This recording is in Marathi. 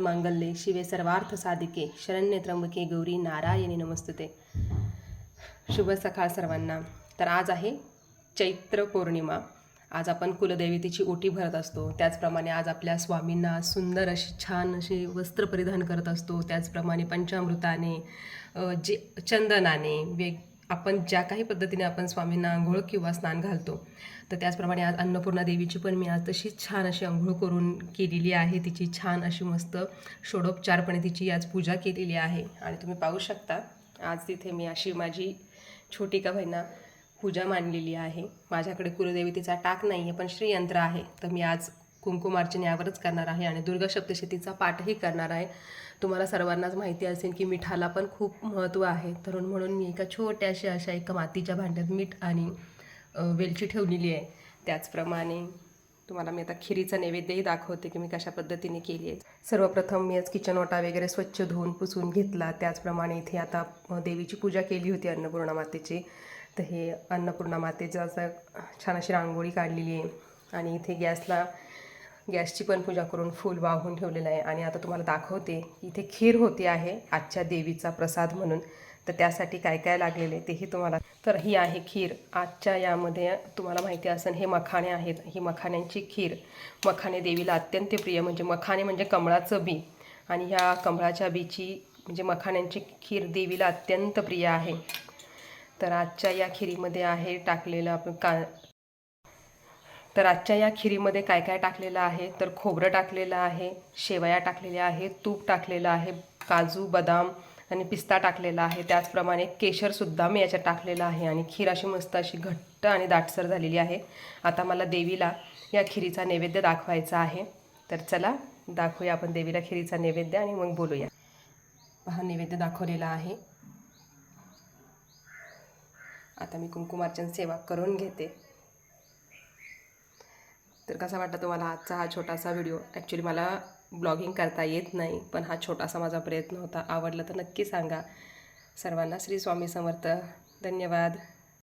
मंगल मांगल्ये शिवे सर्वार्थ साधिके शरण्य त्र्यंबके गौरी नारायणी नमस्तुते. शुभ सकाळ सर्वांना. तर आज आहे चैत्र पौर्णिमा. आज आपण कुलदेवतेची ओटी भरत असतो. त्याचप्रमाणे आज आपल्या स्वामींना सुंदर अशी छान अशी वस्त्र परिधान करत असतो. त्याचप्रमाणे पंचामृताने जे चंदनाने वेग आपण ज्या काही पद्धतीने आपण स्वामींना आंघोळ किंवा स्नान घालतो तर त्याचप्रमाणे आज अन्नपूर्णा देवीची पण मी आज तशी छान अशी आंघोळ करून केलेली आहे. तिची छान अशी मस्त षोडोपचारपणे तिची आज पूजा केलेली आहे. आणि तुम्ही पाहू शकता आज तिथे मी अशी माझी छोटी का बहिणा पूजा मांडलेली आहे. माझ्याकडे कुलदेवतेचा टाक नाही आहे पण श्रीयंत्र आहे. तर मी आज कुंकुमार्चन यावरच करणार आहे आणि दुर्गा सप्तशतीचा पाठही करणार आहे. तुम्हाला सर्वांनाच माहिती असेल की मिठाला पण खूप महत्त्व आहे. तर म्हणून मी एका छोट्याशा अशा एका मातीच्या भांड्यात मीठ आणि वेलची ठेवलेली आहे. त्याचप्रमाणे तुम्हाला मी आता खिरीचा नैवेद्यही दाखवते की मी कशा पद्धतीने केली आहे. सर्वप्रथम मी आज किचन ओटा वगैरे स्वच्छ धुवून पुसून घेतला. त्याचप्रमाणे इथे आता देवीची पूजा केली होती अन्नपूर्णा मातेची. तर हे अन्नपूर्णा मातेचं असं छान अशी रांगोळी काढलेली आहे. आणि इथे गॅसला गॅसची पण पूजा करून फूल वाहून ठेवलेलं आहे. आणि आता तुम्हाला दाखवते इथे खीर होती आहे आजच्या देवीचा प्रसाद म्हणून. तर त्यासाठी काय काय लागलेले तेही तुम्हाला. तर ही आहे खीर. आजच्या यामध्ये तुम्हाला माहिती असेल हे मखाणे आहेत. ही मखाण्यांची खीर. मखाणे देवीला अत्यंत प्रिय. म्हणजे मखाणे म्हणजे कमळाचं बी. आणि ह्या कमळाच्या बीची म्हणजे मखाण्यांची खीर देवीला अत्यंत प्रिय आहे. तर आजच्या या खिरीमध्ये आहे टाकलेलं आपण का तर आजच्या या खिरीमध्ये काय काय टाकलेलं आहे? तर खोबरं टाकलेलं आहे शेवया टाकलेल्या आहे तूप टाकलेलं आहे काजू बदाम आणि पिस्ता टाकलेला आहे. त्याचप्रमाणे केशरसुद्धा मी याच्यात टाकलेलं आहे आणि खीर अशी मस्त अशी घट्ट आणि दाटसर झालेली आहे. आता मला देवीला या खिरीचा नैवेद्य दाखवायचा आहे. तर चला दाखवूया आपण देवीला खिरीचा नैवेद्य आणि मग बोलूया. हा नैवेद्य दाखवलेला आहे. आता मी कुंकुमार्चन सेवा करून घेते. तर कसा वाटला तुम्हाला आजचा हा छोटासा व्हिडिओ ॲक्च्युली मला ब्लॉगिंग करता येत नाही पण हा छोटासा माझा प्रयत्न होता. आवडला तर नक्की सांगा. सर्वांना श्री स्वामी समर्थ. धन्यवाद.